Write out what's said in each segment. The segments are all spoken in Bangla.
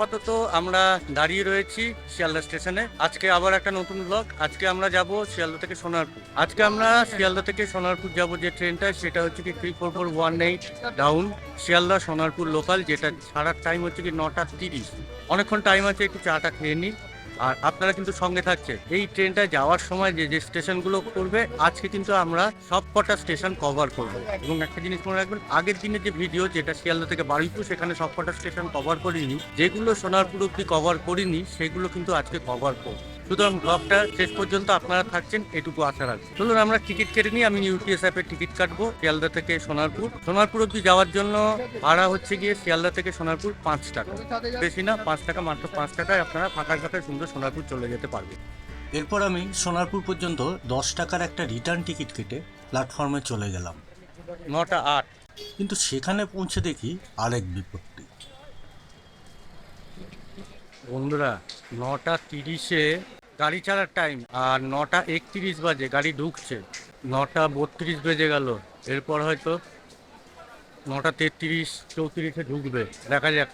আপাতত আমরা দাঁড়িয়ে রয়েছি শিয়ালদা স্টেশনে। আজকে আবার একটা নতুন ব্লগ আজকে আমরা যাব শিয়ালদা থেকে সোনারপুর। আজকে আমরা শিয়ালদা থেকে সোনারপুর যাব যে ট্রেনটা, সেটা হচ্ছে কি three four four one eight down Sealdah Sonarpur local যেটা ছাড়ার টাইম হচ্ছে কি নটা তিরিশ। অনেকক্ষণ টাইম আছে, একটু চাটা খেয়ে নিই। আর আপনারা কিন্তু সঙ্গে থাকছে এই ট্রেনটা যাওয়ার সময় যে যে স্টেশনগুলো করবে, আজকে কিন্তু আমরা সব কটা স্টেশন কভার করব। এবং একটা জিনিস মনে রাখবেন, আগের দিনের যে ভিডিও যেটা শিয়ালদা থেকে বারুইপুর, সেখানে সব কটা স্টেশন কভার করিনি। যেগুলো সোনারপুর অব্দি কভার করিনি, সেগুলো কিন্তু আজকে কভার করব। সুতরাং ব্লগটা শেষ পর্যন্ত আপনারা থাকছেন এটুকু আশা রাখছি। চলুন আমরা টিকিট কেটে নিই। আমি ইউটিএস অ্যাপে টিকিট কাটবো শিয়ালদা থেকে সোনারপুর। সোনারপুর অব্দি যাওয়ার জন্য ভাড়া হচ্ছে গিয়ে শিয়ালদা থেকে সোনারপুর পাঁচ টাকা। বেশি না পাঁচ টাকা মাত্র পাঁচ টাকায় আপনারা ফাঁকা ফাঁকায় সুন্দর সোনারপুর চলে যেতে পারবেন। এরপর আমি সোনারপুর পর্যন্ত দশ টাকার একটা রিটার্ন টিকিট কেটে প্ল্যাটফর্মে চলে গেলাম। নটা আট। কিন্তু সেখানে পৌঁছে দেখি আরেক বিপত্তি। বন্ধুরা নটা তিরিশে গাড়ি ছাড়ার টাইম আর নটা একত্রিশ বাজে, গাড়ি ঢুকছে। নটা বত্রিশ বেজে গেল। এরপর হয়তো নটা তেত্রিশ, চৌত্রিশে ঢুকবে। দেখা যাক।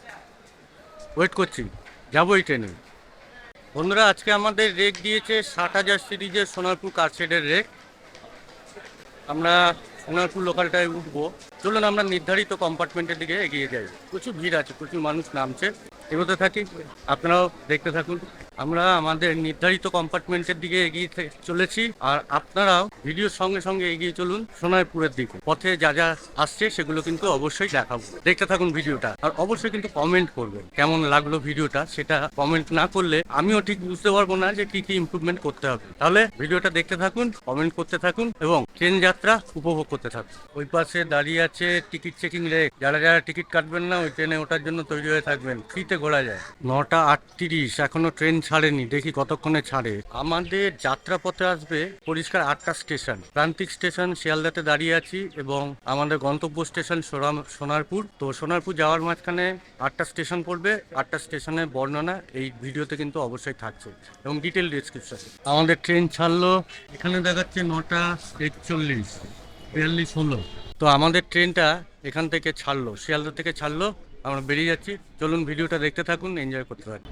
ওয়েট করছি। যাব এই ট্রেনে বন্ধুরা, আজকে আমাদের রেক দিয়েছে ষাট হাজার সিরিজের সোনারপুর কারশেডের রেক আমরা সোনারপুর লোকালটায় উঠবো। চলুন আমরা নির্ধারিত কম্পার্টমেন্টের দিকে এগিয়ে যাই। প্রচুর ভিড় আছে, প্রচুর মানুষ নামছে। এগোতে থাকি, আপনারাও দেখতে থাকুন। আমরা আমাদের নির্ধারিত কম্পার্টমেন্টের দিকে এগিয়ে চলেছি। আর আপনারাও ভিডিওর সঙ্গে সঙ্গে এগিয়ে চলুন সোনারপুরের দিকে। পথে যা যা আসছে, সেগুলো কিন্তু অবশ্যই দেখাবো। দেখতে থাকুন ভিডিওটা। আর অবশ্যই কিন্তু কমেন্ট করবেন। কেমন লাগল ভিডিওটা, সেটা কমেন্ট না করলে আমিও ঠিক বুঝতে পারব না যে কি কি ইমপ্রুভমেন্ট করতে হবে। তাহলে ভিডিওটা দেখতে থাকুন কমেন্ট করতে থাকুন এবং ট্রেন যাত্রা উপভোগ করতে থাকুন। ওই পাশে দাঁড়িয়ে আছে টিকিট চেকিং রেক যারা যারা টিকিট কাটবেন না, ওই ট্রেনে ওঠার জন্য তৈরি হয়ে থাকবেন। ফ্রিতে ঘোরা যায়। নটা আটত্রিশ, এখনও ট্রেন ছাড়েনি। দেখি কতক্ষণে ছাড়ে। আমাদের যাত্রাপথে আসবে পরিষ্কার আটটা স্টেশন প্রান্তিক স্টেশন শিয়ালদাতে দাঁড়িয়ে আছি এবং আমাদের গন্তব্য স্টেশন সোনারপুর। তো সোনারপুর যাওয়ার মাঝখানে আটটা স্টেশন পড়বে। আটটা স্টেশনের বর্ণনা এই ভিডিওতে কিন্তু অবশ্যই থাকছে। এবং ডিটেল ডিসক্রিপশন আমাদের ট্রেন ছাড়লো। এখানে দেখাচ্ছে নটা একচল্লিশ। বিয়াল্লিশ হলো তো আমাদের ট্রেনটা এখান থেকে ছাড়লো শিয়ালদা থেকে ছাড়লো। আমরা বেরিয়ে যাচ্ছি। চলুন ভিডিওটা দেখতে থাকুন এনজয় করতে থাকুন।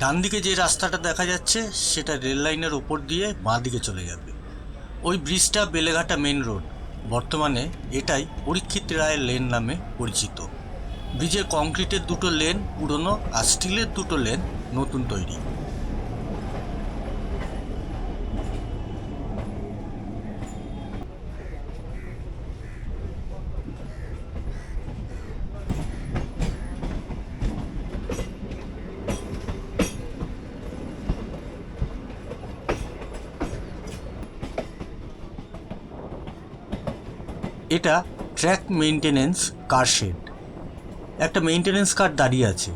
ডান দিকে যে রাস্তাটা দেখা যাচ্ছে সেটা রেল লাইনের ওপর দিয়ে বাঁ দিকে চলে যাবে। ওই ব্রিজটা বেলেঘাটা মেন রোড। বর্তমানে এটাই পরীক্ষিত রায়ের লেন নামে পরিচিত। ব্রিজের কংক্রিটের দুটো লেন পুরনো আর স্টিলের দুটো লেন নতুন তৈরি। এটা ট্র্যাক মেনটেনেন্স কার শেড একটা মেনটেনেন্স কার দাঁড়িয়ে আছে।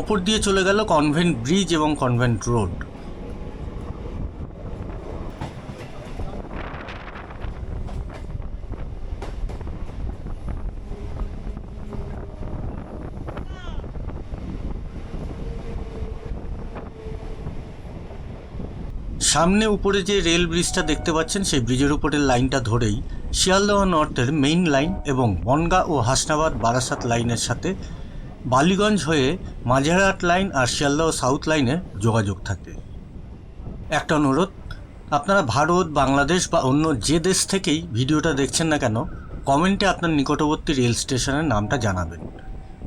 ওপর দিয়ে চলে গেল কনভেন্ট ব্রিজ এবং কনভেন্ট রোড সামনে উপরে যে রেল ব্রিজটা দেখতে পাচ্ছেন, সেই ব্রিজের উপরের লাইনটা ধরেই শিয়ালদহ নর্থের মেইন লাইন এবং বনগা ও হাসনাবাদ বারাসাত লাইনের সাথে বালিগঞ্জ হয়ে মাঝেরহাট লাইন আর শিয়ালদহ সাউথ লাইনে যোগাযোগ থাকে। একটা অনুরোধ, আপনারা ভারত, বাংলাদেশ বা অন্য যে দেশ থেকেই ভিডিওটা দেখছেন না কেন, কমেন্টে আপনার নিকটবর্তী রেল স্টেশনের নামটা জানাবেন।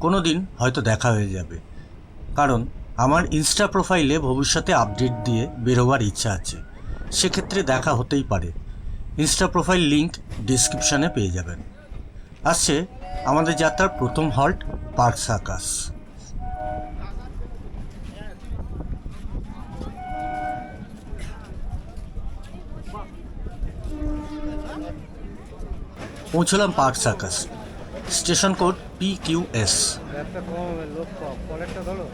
কোনো দিন হয়তো দেখা হয়ে যাবে। কারণ আমার ইনস্টা প্রোফাইলে ভবিষ্যতে আপডেট দিয়ে বেরোবার ইচ্ছা আছে। সেক্ষেত্রে দেখা হতেই পারে। ইনস্টা প্রোফাইল লিংক ডিসক্রিপশানে পেয়ে যাবেন। আসছে আমাদের যাত্রার প্রথম হল্ট পার্ক সার্কাস পৌঁছলাম park circus station code P Q S একটা কম লোক কম পরেরটা ধরো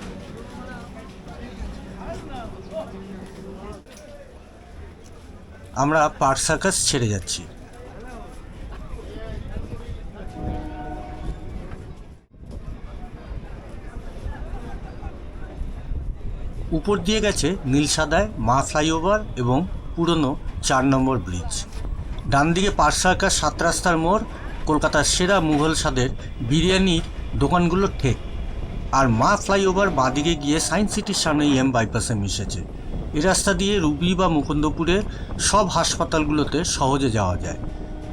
আমরা পার্ক সার্কাস ছেড়ে যাচ্ছি। উপর দিয়ে গেছে নীলসাদায় মা ফ্লাইওভার এবং পুরনো চার নম্বর ব্রিজ। ডান দিকে পার্ক সার্কাস সাত রাস্তার মোড়, কলকাতার সেরা মুঘল স্বাদের বিরিয়ানির দোকানগুলো ঠেক। আর মা ফ্লাইওভার বাঁদিকে গিয়ে সায়েন্স সিটির সামনে এম বাইপাসে মিশেছে। এই রাস্তা দিয়ে রুবি বা মুকুন্দপুরের সব হাসপাতালগুলোতে সহজে যাওয়া যায়।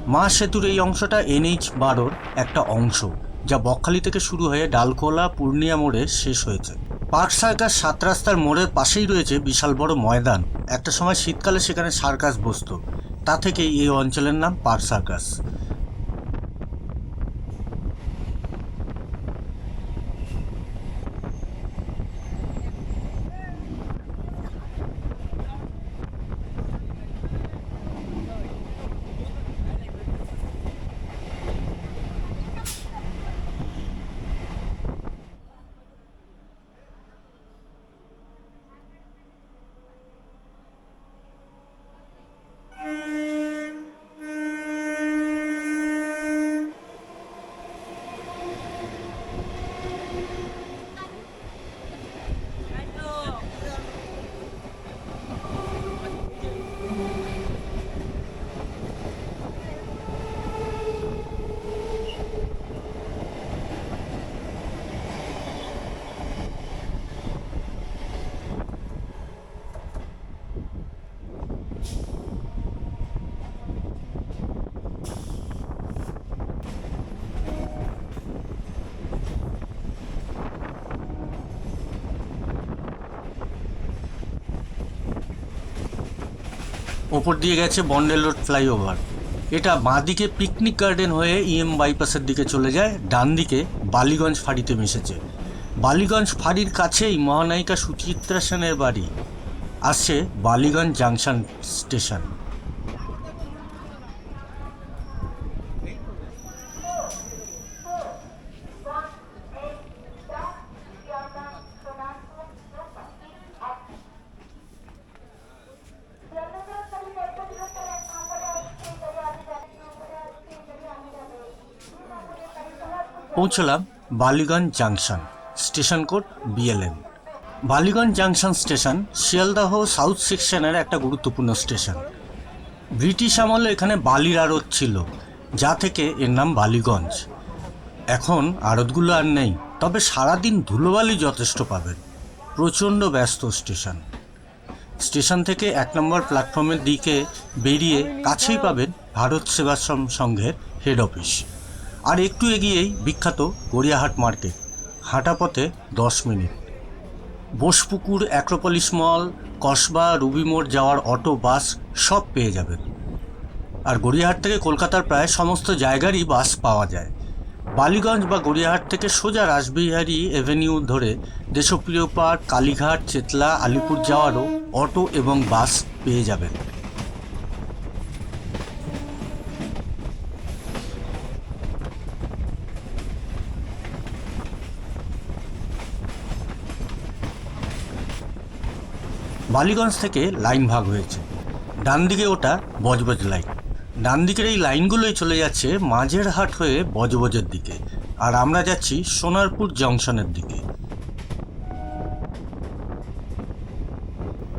মা সেতুর এই অংশটা এনএইচ বারোর একটা অংশ, যা বকখালি থেকে শুরু হয়ে ডালখোলা, পূর্ণিয়া মোড়ে শেষ হয়েছে। পার্ক সার্কাস সাত রাস্তার মোড়ের পাশেই রয়েছে বিশাল বড় ময়দান। একটা সময় শীতকালে সেখানে সার্কাস বসত। তা থেকেই এই অঞ্চলের নাম পার্ক সার্কাস। ওপর দিয়ে গেছে বন্ডেল রোড ফ্লাইওভার। এটা বাঁদিকে পিকনিক গার্ডেন হয়ে ইএম বাইপাসের দিকে চলে যায় ডান দিকে বালিগঞ্জ ফাঁড়িতে মিশেছে। বালিগঞ্জ ফাঁড়ির কাছেই মহানায়িকা সুচিত্রা সেনের বাড়ি। আসছে বালিগঞ্জ জাংশন স্টেশন। পৌঁছলাম Ballygunge junction, station code BLN Ballygunge junction station, Sealdah south সেকশনের একটা গুরুত্বপূর্ণ স্টেশন। ব্রিটিশ আমলে এখানে বালির আড়ত ছিল, যা থেকে এর নাম বালিগঞ্জ। এখন আড়তগুলো আর নেই, তবে সারাদিন ধুলোবালি যথেষ্ট পাবেন। প্রচণ্ড ব্যস্ত স্টেশন। স্টেশন থেকে এক নম্বর প্ল্যাটফর্মের দিকে বেরিয়ে কাছেই পাবেন ভারত সেবাশ্রম সংঘের হেড অফিস আর একটু এগিয়েই বিখ্যাত গড়িয়াহাট মার্কেট। হাঁটা পথে দশ minute. Bosepukur, Acropolis mall, Kasba, Ruby মোড় যাওয়ার অটো, বাস সব পেয়ে যাবেন। আর গড়িয়াহাট থেকে কলকাতার প্রায় সমস্ত জায়গারই বাস পাওয়া যায়। বালিগঞ্জ বা গড়িয়াহাট থেকে সোজা রাসবিহারী এভিনিউ ধরে দেশপ্রিয় পার্ক, কালীঘাট, চেতলা, আলিপুর যাওয়ারও অটো এবং বাস পেয়ে যাবেন। বালিগঞ্জ থেকে লাইন ভাগ হয়েছে। ডান দিকে ওটা বজবজ লাইন। ডান দিকের এই লাইনগুলোই চলে যাচ্ছে মাঝের হাট হয়ে বজবজের দিকে। আর আমরা যাচ্ছি সোনারপুর জংশনের দিকে।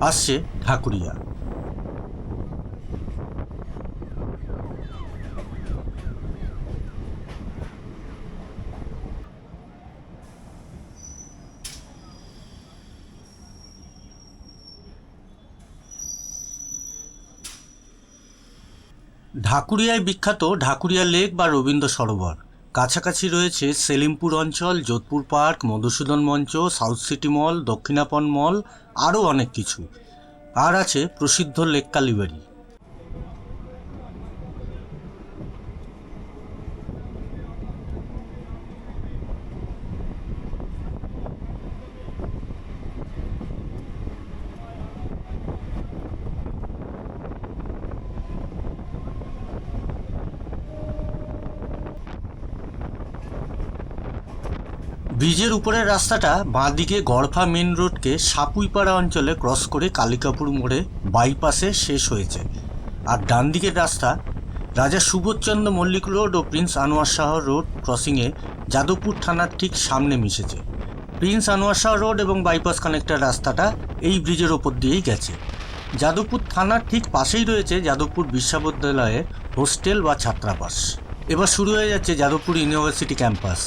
আসছে ঢাকুরিয়া। ঢাকুরিয়ায় বিখ্যাত ঢাকুরিয়া লেক বা রবীন্দ্র সরোবর। কাছাকাছি রয়েছে সেলিমপুর অঞ্চল, যোধপুর পার্ক, মধুসূদন মঞ্চ, সাউথ সিটি মল, দক্ষিণাপন মল, আরও অনেক কিছু। আর আছে প্রসিদ্ধ লেক কালীবাড়ি। ব্রিজের উপরের রাস্তাটা বাঁদিকে গড়ফা মেন রোডকে সাপুইপাড়া অঞ্চলে ক্রস করে কালিকাপুর মোড়ে বাইপাসে শেষ হয়েছে। আর ডান দিকের রাস্তা, রাজা সুবোধচন্দ্র মল্লিক রোড ও প্রিন্স আনোয়ার শাহ রোড ক্রসিংয়ে যাদবপুর থানার ঠিক সামনে মিশেছে। প্রিন্স আনোয়ার শাহ রোড এবং বাইপাস কানেক্টার রাস্তাটা এই ব্রিজের ওপর দিয়েই গেছে। যাদবপুর থানার ঠিক পাশেই রয়েছে যাদবপুর বিশ্ববিদ্যালয়ের হোস্টেল বা ছাত্রাবাস। এবার শুরু হয়ে যাচ্ছে Jadavpur university campus.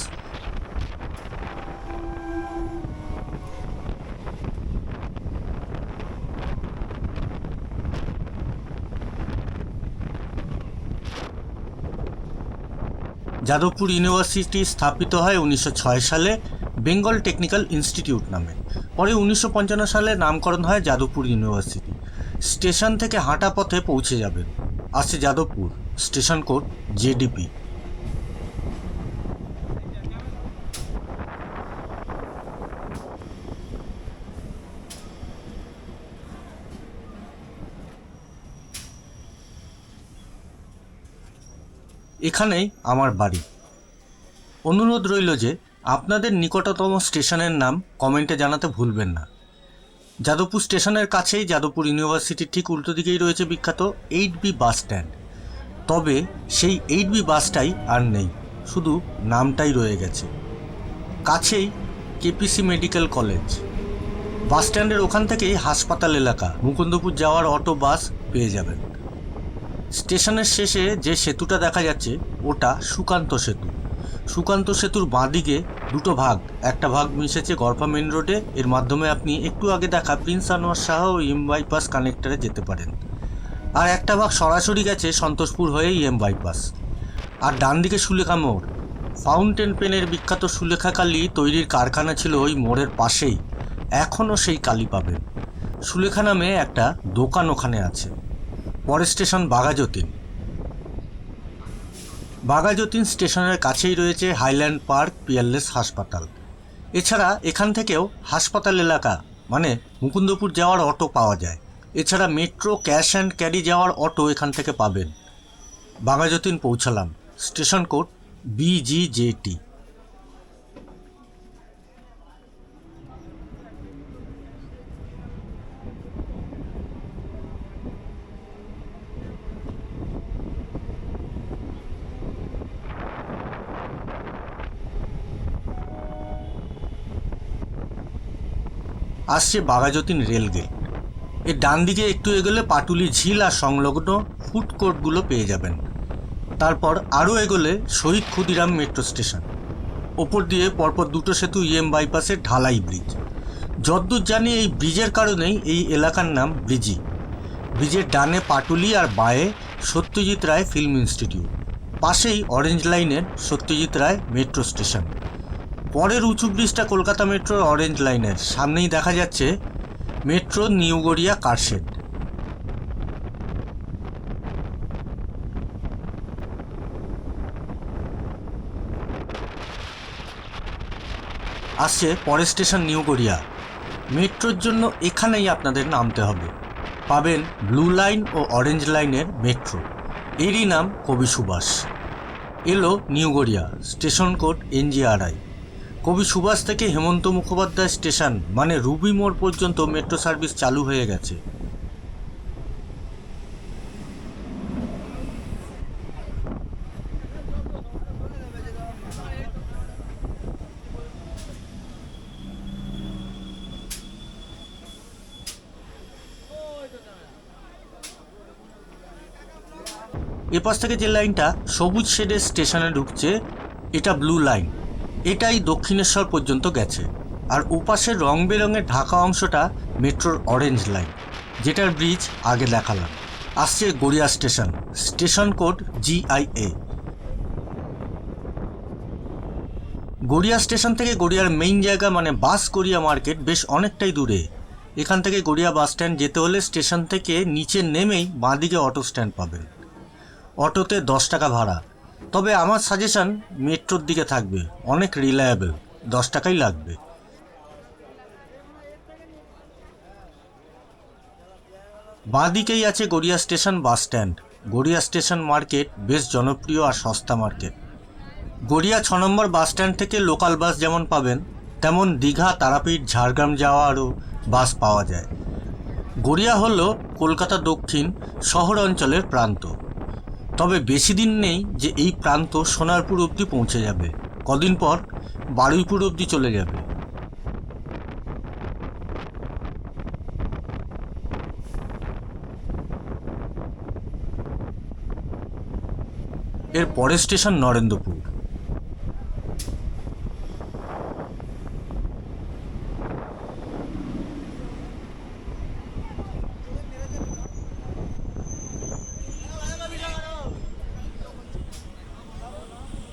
Jadavpur university স্থাপিত হয় উনিশশো ছয় সালে বেঙ্গল টেকনিক্যাল ইনস্টিটিউট নামে। পরে উনিশশো পঞ্চান্ন সালে নামকরণ হয় যাদবপুর ইউনিভার্সিটি। স্টেশন থেকে হাঁটা পথে পৌঁছে যাবেন। আসছে যাদবপুর। Station code JDP. এখানেই আমার বাড়ি। অনুরোধ রইল যে, আপনাদের নিকটতম স্টেশনের নাম কমেন্টে জানাতে ভুলবেন না। যাদবপুর স্টেশনের কাছেই যাদবপুর ইউনিভার্সিটির ঠিক উল্টো দিকেই রয়েছে বিখ্যাত এইট বি বাস স্ট্যান্ড। তবে সেই এইট বি বাসটাই আর নেই, শুধু নামটাই রয়ে গেছে। কাছেই কেপিসি মেডিকেল কলেজ। বাস স্ট্যান্ডের ওখান থেকেই হাসপাতাল এলাকা, মুকুন্দপুর যাওয়ার অটো, বাস পেয়ে যাবেন। স্টেশনের শেষে যে সেতুটা দেখা যাচ্ছে, ওটা সুকান্ত সেতু। সুকান্ত সেতুর বাঁদিকে দুটো ভাগ। একটা ভাগ মিশেছে গড়ফা মেন রোডে। এর মাধ্যমে আপনি একটু আগে দেখা প্রিন্স আনোয়ার শাহ ও ইম বাইপাস কানেক্টরে যেতে পারেন। আর একটা ভাগ সরাসরি গেছে সন্তোষপুর হয়ে ইএম বাইপাস। আর ডান দিকে সুলেখা মোড়। ফাউন্টেন পেনের বিখ্যাত সুলেখা কালি তৈরির কারখানা ছিল ওই মোড়ের পাশেই। এখনও সেই কালি পাবেন। সুলেখা নামে একটা দোকান ওখানে আছে। পরের স্টেশন বাঘাযতীন। বাঘাযতীন স্টেশনের কাছেই রয়েছে হাইল্যান্ড পার্ক পিয়ারলেস হাসপাতাল। এছাড়া এখান থেকেও হাসপাতাল এলাকা মানে মুকুন্দপুর যাওয়ার অটো পাওয়া যায়। এছাড়া মেট্রো, ক্যাশ অ্যান্ড ক্যারি যাওয়ার অটো এখান থেকে পাবেন। বাঘাযতীন পৌঁছালাম। স্টেশন কোড বিজিজেটি আসছে বাঘাযতীন রেলগেট এর ডান দিকে একটু এগোলে পাটুলি ঝিল আর সংলগ্ন ফুড কোর্টগুলো পেয়ে যাবেন। তারপর আরও এগোলে শহীদ ক্ষুদিরাম মেট্রো স্টেশন। ওপর দিয়ে পরপর দুটো সেতু ইএম বাইপাসের ঢালাই ব্রিজ। যদ্দূর জানি এই ব্রিজের কারণেই এই এলাকার নাম ব্রিজি। ব্রিজের ডানে পাটুলি আর বাঁয়ে সত্যজিৎ রায় ফিল্ম ইনস্টিটিউট। পাশেই অরেঞ্জ লাইনের সত্যজিৎ রায় মেট্রো স্টেশন। পরের উঁচু ব্রিজটা কলকাতা মেট্রোর অরেঞ্জ লাইনের সামনেই দেখা যাচ্ছে মেট্রো নিউ গড়িয়া কারশেড আসছে পরের স্টেশন নিউ গড়িয়া। মেট্রোর জন্য এখানেই আপনাদের নামতে হবে। পাবেন ব্লু লাইন ও অরেঞ্জ লাইনের মেট্রো। এরই নাম কবি সুভাষ। এলো new Garia station code NGRI. Kavi Subhash থেকে হেমন্ত মুখোপাধ্যায় স্টেশন মানে রুবি মোড় পর্যন্ত মেট্রো সার্ভিস চালু হয়ে গেছে। এপাশ থেকে যে লাইনটা সবুজ শেডের স্টেশনে ঢুকছে, এটা ব্লু লাইন। এটাই দক্ষিণেশ্বর পর্যন্ত গেছে। আর ওপাশের রং বেরঙের ঢাকা অংশটা মেট্রোর অরেঞ্জ লাইন যেটার ব্রিজ আগে দেখালাম। আসছে Garia station station code GIA Garia station থেকে গড়িয়ার মেইন জায়গা মানে বাস গড়িয়া মার্কেট বেশ অনেকটাই দূরে। এখান থেকে গড়িয়া বাস স্ট্যান্ড যেতে হলে স্টেশন থেকে নিচে নেমেই বাঁদিকে অটো স্ট্যান্ড পাবেন। অটোতে দশ টাকা ভাড়া তবে আমার সাজেশন মেট্রোর দিকে থাকবে। অনেক রিলায়েবল দশ টাকাই লাগবে। বাঁদিকেই আছে Garia station bus stand. Garia station market বেশ জনপ্রিয় আর সস্তা মার্কেট। গড়িয়া ছ নম্বর বাস স্ট্যান্ড থেকে লোকাল বাস যেমন পাবেন, তেমন দীঘা, তারাপীঠ, ঝাড়গ্রাম যাওয়ারও বাস পাওয়া যায়। গড়িয়া হল কলকাতা দক্ষিণ শহর অঞ্চলের প্রান্ত। তবে বেশি দিন নেই যে এই প্রান্ত সোনারপুর অবধি পৌঁছে যাবে। কদিন পর বারুইপুর অবধি চলে যাবে। এর পরের স্টেশন নরেন্দ্রপুর।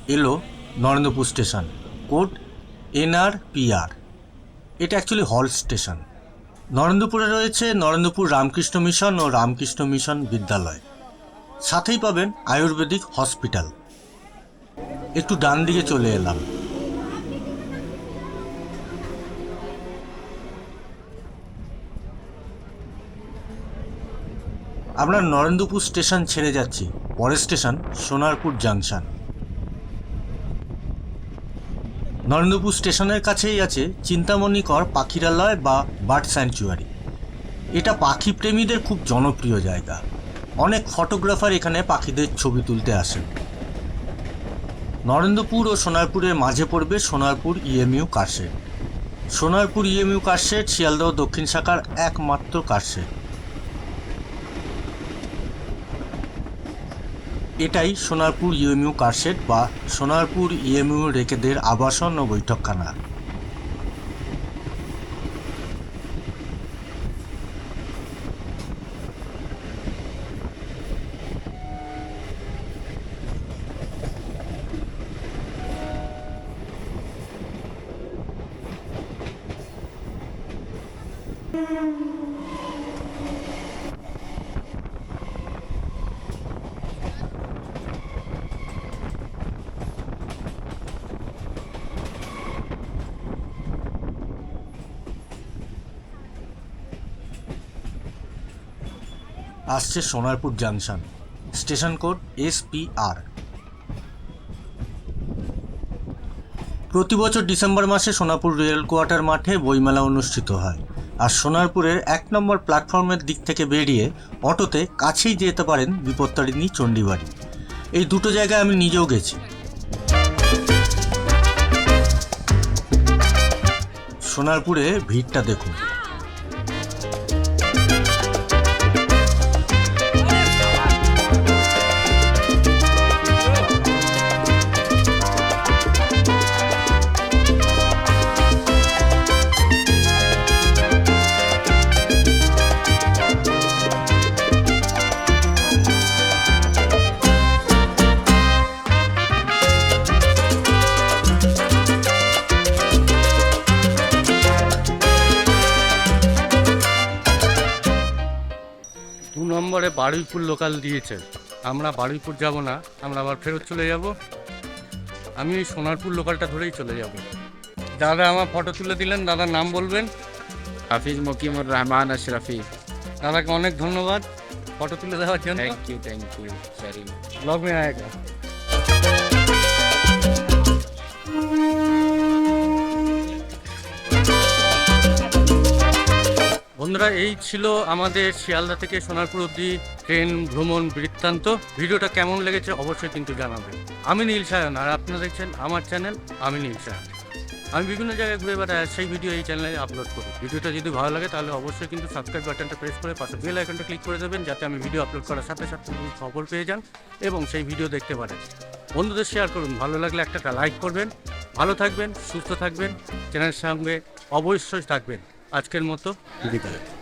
এলো Narendrapur station code NR, PR. এটা অ্যাকচুয়ালি হল স্টেশন। নরেন্দ্রপুরে রয়েছে নরেন্দ্রপুর রামকৃষ্ণ মিশন ও রামকৃষ্ণ মিশন বিদ্যালয়। সাথেই পাবেন আয়ুর্বেদিক হসপিটাল। একটু ডান দিকে চলে এলাম। আমরা নরেন্দ্রপুর স্টেশন ছেড়ে যাচ্ছি। পরের স্টেশন সোনারপুর জাংশন। নরেন্দ্রপুর স্টেশনের কাছেই আছে চিন্তামণিকর পাখিরালয় বা বার্ড স্যাংচুয়ারি। এটা পাখি প্রেমীদের খুব জনপ্রিয় জায়গা। অনেক ফটোগ্রাফার এখানে পাখিদের ছবি তুলতে আসেন। নরেন্দ্রপুর ও সোনারপুরের মাঝে পড়বে Sonarpur EMU car shed. Sonarpur EMU car shed, Sealdah দক্ষিণ শাখার একমাত্র কারশেড। এটাই সোনারপুর ইএমইউ কারশেড বা সোনারপুর ইএমইউ রেকেদের আবাসন ও বৈঠকখানা। আসছে Sonarpur junction. Station code SPR. প্রতি বছর ডিসেম্বর মাসে সোনারপুর রেল কোয়ার্টার মাঠে বইমেলা অনুষ্ঠিত হয়। আর সোনারপুরের এক নম্বর প্ল্যাটফর্মের দিক থেকে বেরিয়ে অটোতে কাছেই যেতে পারেন বিপত্তারিণী চণ্ডীবাড়ি। এই দুটো জায়গায় আমি নিজেও গেছি। সোনারপুরে ভিড়টা দেখুন। বারুইপুর লোকাল দিয়েছে আমরা বারুইপুর যাব না আমরা আবার ফেরত চলে যাব। আমি ওই সোনারপুর লোকালটা ধরেই চলে যাব। দাদা আমার ফটো তুলে দিলেন দাদার নাম বলবেন? হাফিজ মকিমুর রহমান আশরাফি। দাদাকে অনেক ধন্যবাদ ফটো তুলে দেওয়ার জন্য। Thank you thank you very blog মে আয়েগা বন্ধুরা, এই ছিল আমাদের শিয়ালদা থেকে সোনারপুর অব্দি ট্রেন ভ্রমণ বৃত্তান্ত। ভিডিওটা কেমন লেগেছে অবশ্যই কিন্তু জানাবেন। আমি নীল সায়ন, আর আপনারা দেখছেন আমার চ্যানেল, আমি নীল সায়ন। আমি বিভিন্ন জায়গায় ঘুরে বেড়াই সেই ভিডিও এই চ্যানেলে আপলোড করি। ভিডিওটা যদি ভালো লাগে, তাহলে অবশ্যই কিন্তু সাবস্ক্রাইব বাটনটা প্রেস করে পাশে বেল আইকনটা ক্লিক করে দেবেন, যাতে আমি ভিডিও আপলোড করার সাথে সাথে খবর পেয়ে যান এবং সেই ভিডিও দেখতে পারেন। বন্ধুদের শেয়ার করুন। ভালো লাগলে একটা লাইক করবেন। ভালো থাকবেন, সুস্থ থাকবেন। চ্যানেলের সঙ্গে অবশ্যই থাকবেন। আজকের মতো বিদায়।